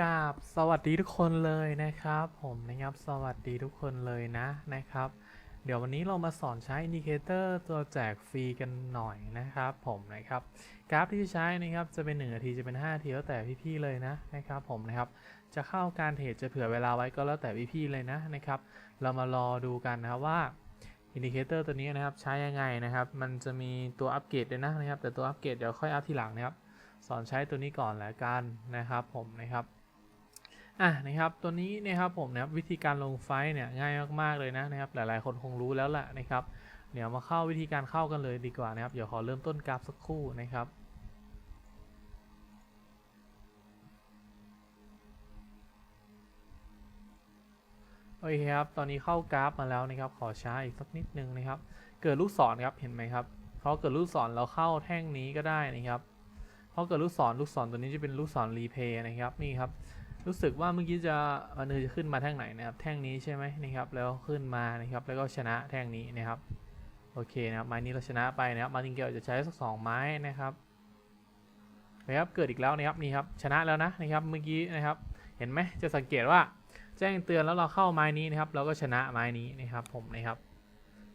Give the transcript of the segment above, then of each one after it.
กราบสวัสดีทุกคนเลยนะครับ ผมนะครับสวัสดีทุกคนเลยนะนะครับ เดี๋ยววันนี้เรามาสอนใช้อินดิเคเตอร์ตัวแจกฟรีกันหน่อยนะครับผมนะครับกราฟที่ใช้นะครับจะเป็น1นาทีจะเป็น5นาทีแล้วแต่พี่ๆเลยนะนะครับผมนะครับจะเข้าการเทรดจะเผื่อเวลาไว้ก็แล้วแต่พี่ๆเลยนะนะครับ เรามารอดูกันนะครับว่าอินดิเคเตอร์ตัวนี้นะครับใช้ยังไงนะครับ มันจะมีตัวอัปเกรดด้วยนะนะครับ แต่ตัวอัปเกรดเดี๋ยวค่อยอัพทีหลังนะครับ สอนใช้ตัวนี้ก่อนแล้วกันนะครับผมนะครับ อะนะครับตัวนี้นะครับผมนะครับวิธีการลงไฟล์เนี่ยง่ายมากๆเลยนะนะครับหลายๆ คนคงรู้แล้วแหละนะครับเดี๋ยวมาเข้าวิธีการเข้ากันเลยดีกว่านะครับเดี๋ยวขอเริ่มต้นกราฟสักครู่นะครับโอเคครับ ตอนนี้เข้ากราฟมาแล้วนะครับ ขอช้าอีกสักนิดนึงนะครับ เกิดลูกศรครับ เห็นไหมครับ เพราะเกิดลูกศรเราเข้าแท่งนี้ก็ได้นะครับ เพราะเกิดลูกศรลูกศรตัวนี้จะเป็นลูกศรรีเพย์นะครับ นี่ครับ รู้สึกว่าเมื่อกี้จะมันจะขึ้นมาแท่งไหนนะครับ แท่งนี้ใช่ไหมนะครับ แล้วขึ้นมานะครับ แล้วก็ชนะแท่งนี้นะครับ โอเคนะครับ ไม้นี้เราชนะไปนะครับ มาติงเกลจะใช้สักสองไม้นะครับนะครับ เกิดอีกแล้วนะครับ นี่ครับ ชนะแล้วนะนะครับ เมื่อกี้นะครับ เห็นไหมจะสังเกตว่าแจ้งเตือนแล้วเราเข้าไม้นี้นะครับ เราก็ชนะไม้นี้นะครับผมนะครับ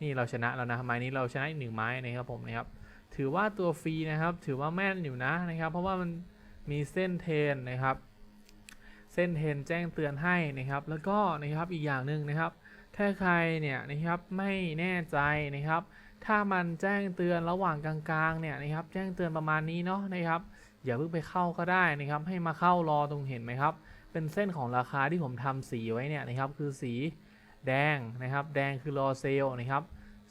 นี่เราชนะแล้วนะไม้นี้เราชนะอีกหนึ่งไม้นะครับผมนะครับ ถือว่าตัวฟรีนะครับ ถือว่าแม่นอยู่นะนะครับ เพราะว่ามันมีเส้นเทนนะครับ ส้นเทนแจ้งเตือนให้นะครับ แล้วก็นะครับอีกอย่างหนึ่งนะครับ ถ้าใครเนี่ยนะครับไม่แน่ใจนะครับ ถ้ามันแจ้งเตือนระหว่างกลางๆเนี่ยนะครับ แจ้งเตือนประมาณนี้เนาะนะครับ อย่าเพิ่งไปเข้าก็ได้นะครับ ให้มาเข้ารอตรงเห็นไหมครับ เป็นเส้นของราคาที่ผมทำสีไว้เนี่ยนะครับ คือสีแดงนะครับ แดงคือรอเซลนะครับ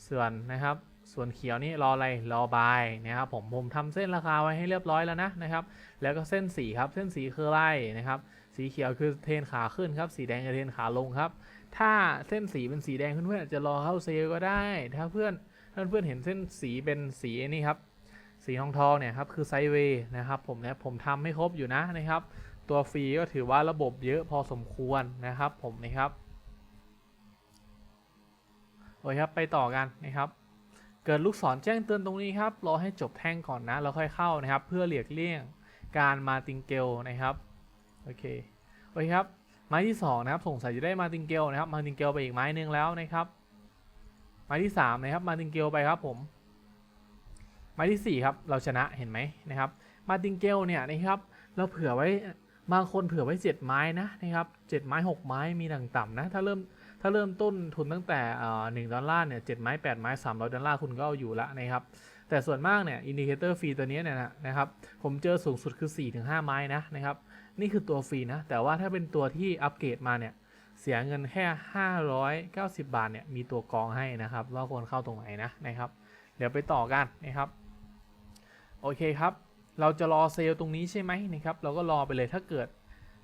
ส่วนนะครับ ส่วนเขียวนี่รออะไรรอบายนะครับผมผมทำเส้นราคาไว้ให้เรียบร้อยแล้วนะนะครับ แล้วก็เส้นสีครับเส้นสีคืออะไรนะครับ สีเขียวคือเทนขาขึ้นครับ สีแดงคือเทนขาลงครับ ถ้าเส้นสีเป็นสีแดงเพื่อนๆจะรอเข้าเซลก็ได้ ถ้าเพื่อนถ้าเพื่อนเห็นเส้นสีเป็นสีนี่ครับสีทองทองเนี่ยครับคือไซเวย์นะครับผมเนี่ยผมทำให้ครบอยู่นะนะครับ ตัวฟรีก็ถือว่าระบบเยอะพอสมควรนะครับผมนะครับโอเคครับไปต่อกันนะครับ เกิดลูกศรแจ้งเตือนตรงนี้ครับรอให้จบแท่งก่อนนะแล้วค่อยเข้านะครับ เพื่อเลียกเลี่ยงการมาติงเกลนะครับโอเคโอเคครับไม้ที่2นะครับสงสัยจะได้มาติงเกลนะครับมาติงเกลไปอีกไม้หนึ่งแล้วนะครับไม้ที่3นะครับมาติงเกลไปครับผมไม้ที่4ครับเราชนะเห็นไหมนะครับมาติงเกลเนี่ยนะครับเราเผื่อไว้ บางคนเผื่อไว้ 7 ไม้นะนะครับ7ไม้ 6 ไม้มีต่ำๆนะ ถ้าเริ่มถ้าเริ่มต้นทุนตั้งแต่หนึ่งดอลลาร์เนี่ยเจ็ดไม้แปดไม้สามร้อยดอลลาร์คุณก็เอาอยู่ละนะครับ แต่ส่วนมากเนี่ยอินดิเคเตอร์ฟรีตัวนี้เนี่ยนะครับ ผมเจอสูงสุดคือ 4-5 ไม้นะนะครับ นี่คือตัวฟรีนะ แต่ว่าถ้าเป็นตัวที่อัปเกรดมาเนี่ยเสียเงินแค่ 590 บาทเนี่ยมีตัวกองให้นะครับ ว่าควรเข้าตรงไหนนะนะครับ เดี๋ยวไปต่อกันนะครับ โอเคครับ เราจะรอเซลล์ตรงนี้ใช่ไหมนะครับเราก็รอไปเลยถ้าเกิด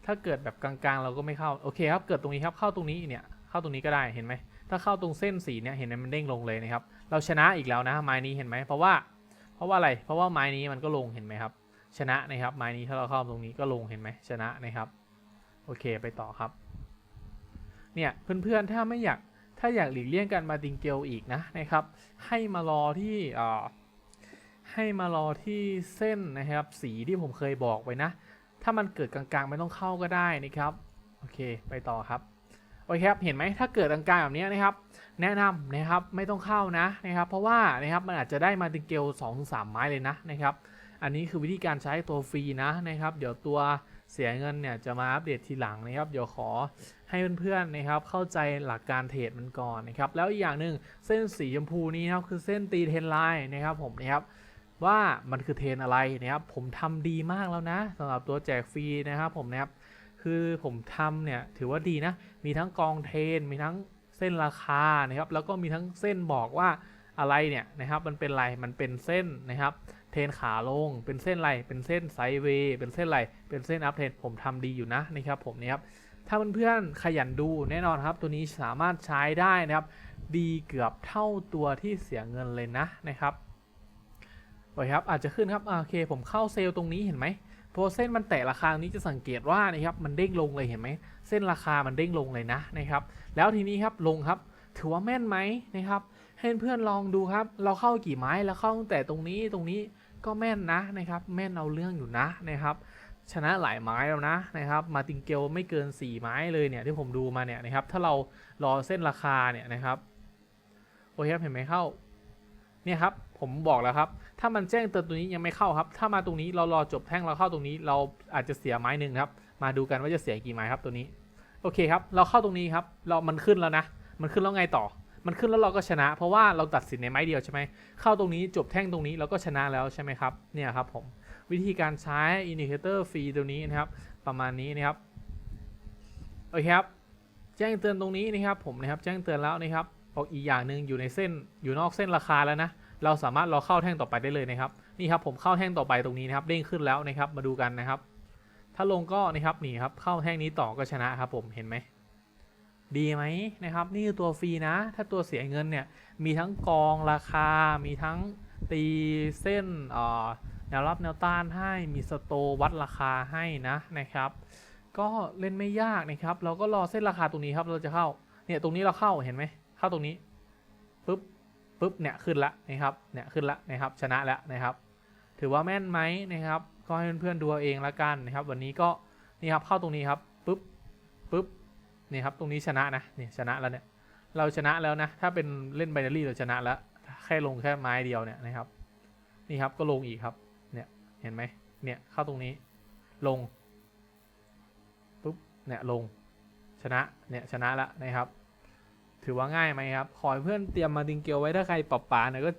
ถ้าเกิดแบบกลางๆ เราก็ไม่เข้าโอเคครับเกิดตรงนี้ครับเข้าตรงนี้เนี่ยเข้าตรงนี้ก็ได้เห็นไหมถ้าเข้าตรงเส้นสีเนี่ยเห็นไหมมันเด้งลงเลยนะครับเราชนะอีกแล้วนะไม้นี้เห็นไหมเพราะว่าเพราะว่าอะไรเพราะว่าไม้นี้มันก็ลงเห็นไหมครับชนะนะครับไม้นี้ถ้าเราเข้าตรงนี้ก็ลงเห็นไหมชนะนะครับโอเคไปต่อครับเนี่ยเพื่อนๆถ้าไม่อยากถ้าอยากหลีกเลี่ยงการมาติงเกลอีกนะนะครับให้มารอที่อ่อ ให้มารอที่เส้นนะครับ สีที่ผมเคยบอกไว้นะ ถ้ามันเกิดกลางๆไม่ต้องเข้าก็ได้นะครับ โอเค ไปต่อครับ โอเคครับ เห็นไหมถ้าเกิดกลางๆแบบนี้นะครับ แนะนำนะครับไม่ต้องเข้านะนะครับ เพราะว่านะครับมันอาจจะได้มาติงเกล2อถึงสไม้เลยนะนะครับ อันนี้คือวิธีการใช้ตัวฟรีนะนะครับ เดี๋ยวตัวเสียเงินเนี่ยจะมาอัปเดตทีหลังนะครับ เดี๋ยวขอให้เพื่อนๆนะครับ เข้าใจหลักการเทรดมันก่อนนะครับ แล้วอีกอย่างหนึ่งเส้นสีชมพูนี้นะครับคือเส้นตีเทนไลน์นะครับผมนะครับ ว่ามันคือเทรนอะไรนะครับผมทำดีมากแล้วนะสำหรับตัวแจกฟรีนะครับผมนะครับคือผมทำเนี่ยถือว่าดีนะ มีทั้งกองเทรนมีทั้งเส้นราคานะครับแล้วก็มีทั้งเส้นบอกว่าอะไรเนี่ยนะครับมันเป็นอะไรมันเป็นเส้นนะครับเทรนขาลงเป็นเส้นไรเป็นเส้นไซด์เวย์เป็นเส้นไรเป็นเส้นอัพเทรนผมทำดีอยู่นะนะครับผมนะครับถ้าเพื่อนๆขยันดูแน่นอนครับ ตัวนี้สามารถใช้ได้นะครับ ดีเกือบเท่าตัวที่เสียเงินเลยนะนะครับ โอเคครับอาจจะขึ้นครับโอเคผมเข้าเซลล์ตรงนี้เห็นไหมพอเส้นมันแตะราคานี้จะสังเกตว่านะครับมันเด้งลงเลยเห็นไหมเส้นราคามันเด้งลงเลยนะนะครับแล้วทีนี้ครับลงครับถือว่าแม่นไหมนะครับให้เพื่อนลองดูครับ เราเข้ากี่ไม้แล้วเข้าตั้งแต่ตรงนี้ตรงนี้ก็แม่นนะนะครับแม่นเอาเรื่องอยู่นะนะครับชนะหลายไม้แล้วนะนะครับมาติงเกลไม่เกิน 4 ไม้เลยเนี่ยที่ผมดูมาเนี่ยนะครับถ้าเรารอเส้นราคาเนี่ยนะครับโอเคครับเห็นไหมเข้าเนี่ยครับ ผมบอกแล้วครับ ถ้ามันแจ้งเตือนตัวนี้ยังไม่เข้าครับ ถ้ามาตรงนี้เรารอจบแท่งเราเข้าตรงนี้ เราอาจจะเสียไม้หนึ่งครับ มาดูกันว่าจะเสียกี่ไม้ครับตัวนี้ โอเคครับ เราเข้าตรงนี้ครับ เรา มันขึ้นแล้วนะ มันขึ้นแล้วไงต่อ มันขึ้นแล้วเราก็ชนะ เพราะว่าเราตัดสินในไม้เดียวใช่ไหม เข้าตรงนี้จบแท่งตรงนี้เราก็ชนะแล้วใช่ไหมครับ เนี่ยครับผม วิธีการใช้อินดิเคเตอร์ฟรีตัวนี้นะครับ ประมาณนี้นะครับ โอเคครับ แจ้งเตือนตรงนี้นะครับผมนะครับ แจ้งเตือนแล้วนะครับบอกอีกอย่างหนึ่งอยู่ในเส้นอยู่นอกเส้นราคาแล้วนะ เราสามารถรอเข้าแท่งต่อไปได้เลยนะครับ นี่ครับผมเข้าแท่งต่อไปตรงนี้นะครับ เด้งขึ้นแล้วนะครับ มาดูกันนะครับ ถ้าลงก็นะครับนี่ครับ เข้าแท่งนี้ต่อก็ชนะครับผม เห็นไหม ดีไหมนะครับ นี่คือตัวฟรีนะ ถ้าตัวเสียเงินเนี่ย มีทั้งกองราคา มีทั้งตีเส้นแนวรับแนวต้านให้ มีสโตร์วัดราคาให้นะนะครับ ก็เล่นไม่ยากนะครับ เราก็รอเส้นราคาตรงนี้ครับ เราจะเข้า เนี่ยตรงนี้เราเข้าเห็นไหม เข้าตรงนี้ ปุ๊บเนี่ยขึ้นละนะครับเนี่ยขึ้นละนะครับชนะแล้วนะครับ ถือว่าแม่นไหมนะครับ ก็ให้เพื่อนๆดูเองละกันนะครับ วันนี้ก็นี่ครับเข้าตรงนี้ครับปุ๊บปุ๊บนี่ครับตรงนี้ชนะนะนี่ชนะแล้วเนี่ยเราชนะแล้วนะถ้าเป็นเล่นไบนารี่เราชนะแล้วแค่ลงแค่ไม้เดียวเนี่ยนะครับ นี่ครับก็ลงอีกครับเนี่ยเห็นไหมเนี่ยเข้าตรงนี้ลงปุ๊บเนี่ยลงชนะเนี่ยชนะแล้วนะครับ ถือว่าง่ายไหมครับ ขอให้เพื่อนเตรียมมาดิงเกลไว้ถ้าใครปรับปาเนี่ยก็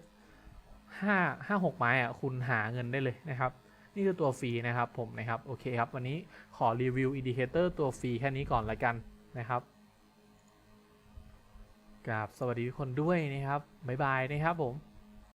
ห้าห้าหกไม้อะคุณหาเงินได้เลยนะครับ นี่คือตัวฟรีนะครับผมนะครับ โอเคครับ วันนี้ขอรีวิวอินดิเคเตอร์ตัวฟรีแค่นี้ก่อนละกันนะครับกราบสวัสดีทุกคนด้วยนะครับ บ๊ายบายนะครับผม